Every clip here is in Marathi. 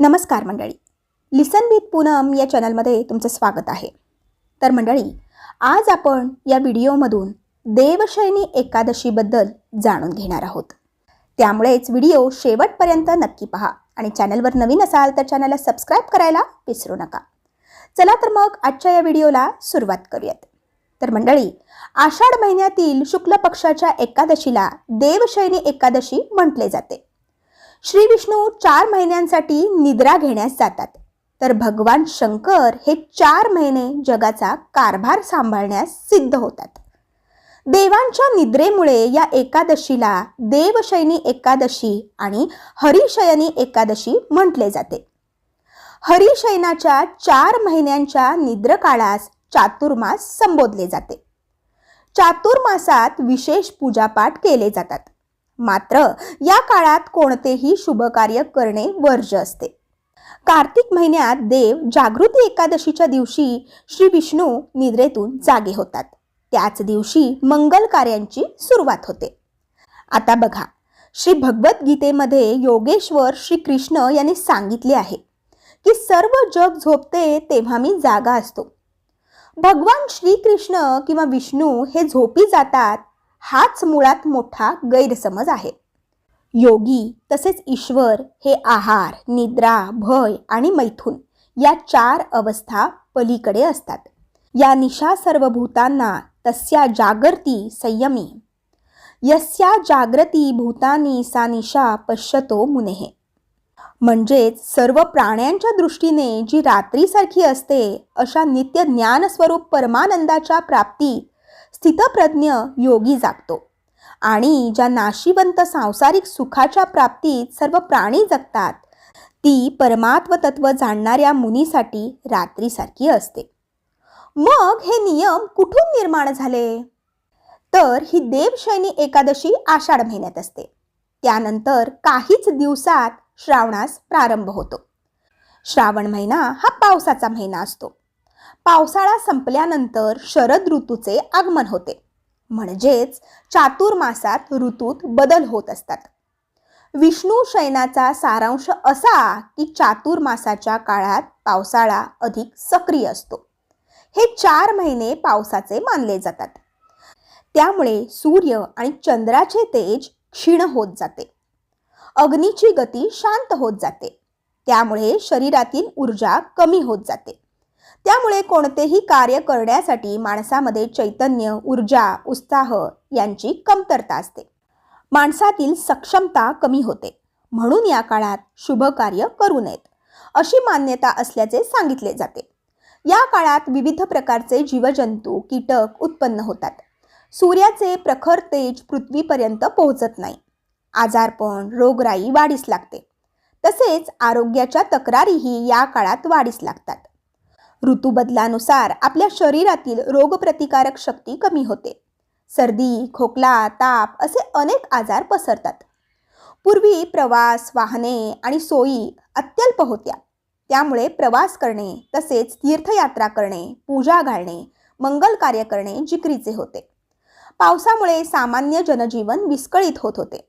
नमस्कार मंडळी. लिसन विथ पूनम या चॅनलमध्ये तुमचं स्वागत आहे. तर मंडळी आज आपण या व्हिडिओमधून देवशयनी एकादशीबद्दल जाणून घेणार आहोत. त्यामुळेच व्हिडिओ शेवटपर्यंत नक्की पहा आणि चॅनलवर नवीन असाल तर चॅनलला सबस्क्राईब करायला विसरू नका. चला तर मग आजच्या या व्हिडिओला सुरुवात करूयात. तर मंडळी आषाढ महिन्यातील शुक्ल पक्षाच्या एकादशीला देवशयनी एकादशी म्हटले जाते. श्री विष्णू चार महिन्यांसाठी निद्रा घेण्यास जातात. तर भगवान शंकर हे चार महिने जगाचा कारभार सांभाळण्यास सिद्ध होतात. देवांच्या निद्रेमुळे या एकादशीला देवशयनी एकादशी आणि हरिशयनी एकादशी म्हटले जाते. हरिशयनाच्या चार महिन्यांच्या निद्रकाळास चातुर्मास संबोधले जाते. चातुर्मासात विशेष पूजापाठ केले जातात. मात्र या काळात कोणतेही शुभकार्य करणे वर्ज असते. कार्तिक महिन्यात देव जागृती एकादशीच्या दिवशी श्री विष्णू निद्रेतून जागे होतात. त्याच दिवशी मंगल कार्यांची सुरुवात होते. आता बघा श्री भगवद्गीतेमध्ये योगेश्वर श्री कृष्ण यांनी सांगितले आहे की सर्व जग झोपते तेव्हा मी जागा असतो. भगवान श्रीकृष्ण किंवा विष्णू हे झोपी जातात हाच मुळात मोठा गैरसमज आहे. योगी तसेच ईश्वर हे आहार निद्रा भय आणि मैथून या चार अवस्था पलीकडे असतात. या निशा सर्व भूतांना तस्या जागर्ती संयमी. यस्या जागृती भूतानी सा निशा पश्यतो मुनेहे. म्हणजेच सर्व प्राण्यांच्या दृष्टीने जी रात्रीसारखी असते अशा नित्य ज्ञानस्वरूप परमानंदाच्या प्राप्तीत स्थितप्रज्ञ योगी जागतो. आणि ज्या नाशिवंत सांसारिक सुखाच्या प्राप्तीत सर्व प्राणी जगतात ती परमात्व तत्व जाणणाऱ्या मुनीसाठी रात्रीसारखी असते. मग हे नियम कुठून निर्माण झाले? तर ही देवशैनी एकादशी आषाढ महिन्यात असते. त्यानंतर काहीच दिवसात श्रावणास प्रारंभ होतो. श्रावण महिना हा पावसाचा महिना असतो. पावसाळा संपल्यानंतर शरद ऋतूचे आगमन होते. म्हणजेच चातुर्मासात ऋतूत बदल होत असतात. विष्णू शयनाचा सारांश असा की चातुर्मासाच्या काळात पावसाळा अधिक सक्रिय असतो. हे चार महिने पावसाचे मानले जातात. त्यामुळे सूर्य आणि चंद्राचे तेज क्षीण होत जाते. अग्नीची गती शांत होत जाते. त्यामुळे शरीरातील ऊर्जा कमी होत जाते. त्यामुळे कोणतेही कार्य करण्यासाठी माणसामध्ये चैतन्य ऊर्जा उत्साह यांची कमतरता असते. माणसातील सक्षमता कमी होते. म्हणून या काळात शुभ कार्य करू नयेत अशी मान्यता असल्याचे सांगितले जाते. या काळात विविध प्रकारचे जीवजंतू कीटक उत्पन्न होतात. सूर्याचे प्रखर तेज पृथ्वीपर्यंत पोहोचत नाही. आजारपण रोगराई वाढीस लागते. तसेच आरोग्याच्या तक्रारीही या काळात वाढीस लागतात. ऋतूबदलानुसार आपल्या शरीरातील रोगप्रतिकारक शक्ती कमी होते. सर्दी खोकला ताप असे अनेक आजार पसरतात. पूर्वी प्रवास वाहने आणि सोयी अत्यल्प होत्या. त्यामुळे प्रवास करणे तसेच तीर्थयात्रा करणे पूजा घालणे मंगल कार्य करणे जिकरीचे होते. पावसामुळे सामान्य जनजीवन विस्कळीत होत होते.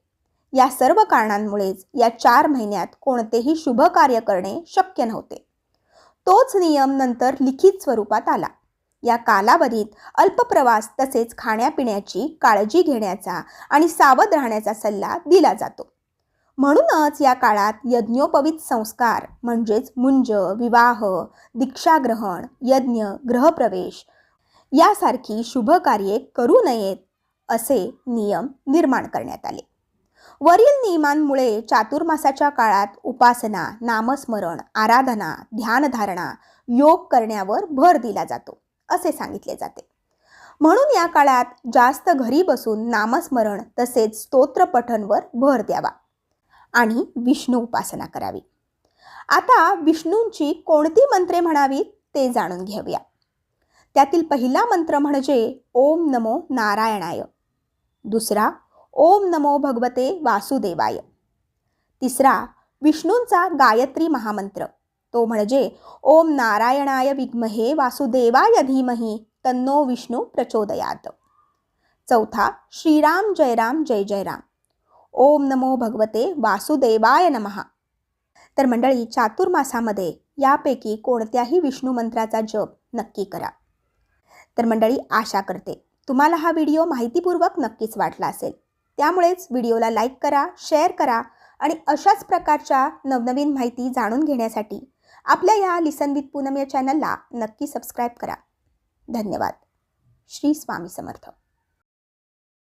या सर्व कारणांमुळेच या चार महिन्यात कोणतेही शुभ कार्य करणे शक्य नव्हते. तोच नियम नंतर लिखित स्वरूपात आला. या कालावधीत अल्पप्रवास तसेच खाण्यापिण्याची काळजी घेण्याचा आणि सावध राहण्याचा सल्ला दिला जातो. म्हणूनच या काळात यज्ञोपवित संस्कार म्हणजेच मुंज विवाह दीक्षाग्रहण यज्ञ ग्रहप्रवेश यासारखी शुभ कार्ये करू नयेत असे नियम निर्माण करण्यात आले. वरील नियमांमुळे चातुर्मासाच्या काळात उपासना नामस्मरण आराधना ध्यानधारणा योग करण्यावर भर दिला जातो असे सांगितले जाते. म्हणून या काळात जास्त घरी बसून नामस्मरण तसेच स्तोत्रपठणवर भर द्यावा आणि विष्णू उपासना करावी. आता विष्णूंची कोणती मंत्रे म्हणावीत ते जाणून घेऊया. त्यातील पहिला मंत्र म्हणजे ओम नमो नारायणाय. दुसरा ओम नमो भगवते वासुदेवाय. तिसरा विष्णूंचा गायत्री महामंत्र. तो म्हणजे ओम नारायणाय विद्महे वासुदेवाय धीमही तन्नो विष्णू प्रचोदयात. चौथा श्रीराम जयराम जय जय राम. ओम नमो भगवते वासुदेवाय नमहा तर मंडळी चातुर्मासामध्ये यापैकी कोणत्याही विष्णू मंत्राचा जप नक्की करा. तर मंडळी आशा करते तुम्हाला हा व्हिडिओ माहितीपूर्वक नक्कीच वाटला असेल. त्यामुळेच व्हिडिओला लाईक करा शेअर करा आणि अशाच प्रकारच्या नवनवीन माहिती जाणून घेण्यासाठी आपल्या या लिसन विथ पूनम या चॅनलला नक्की सबस्क्राईब करा. धन्यवाद. श्री स्वामी समर्थ.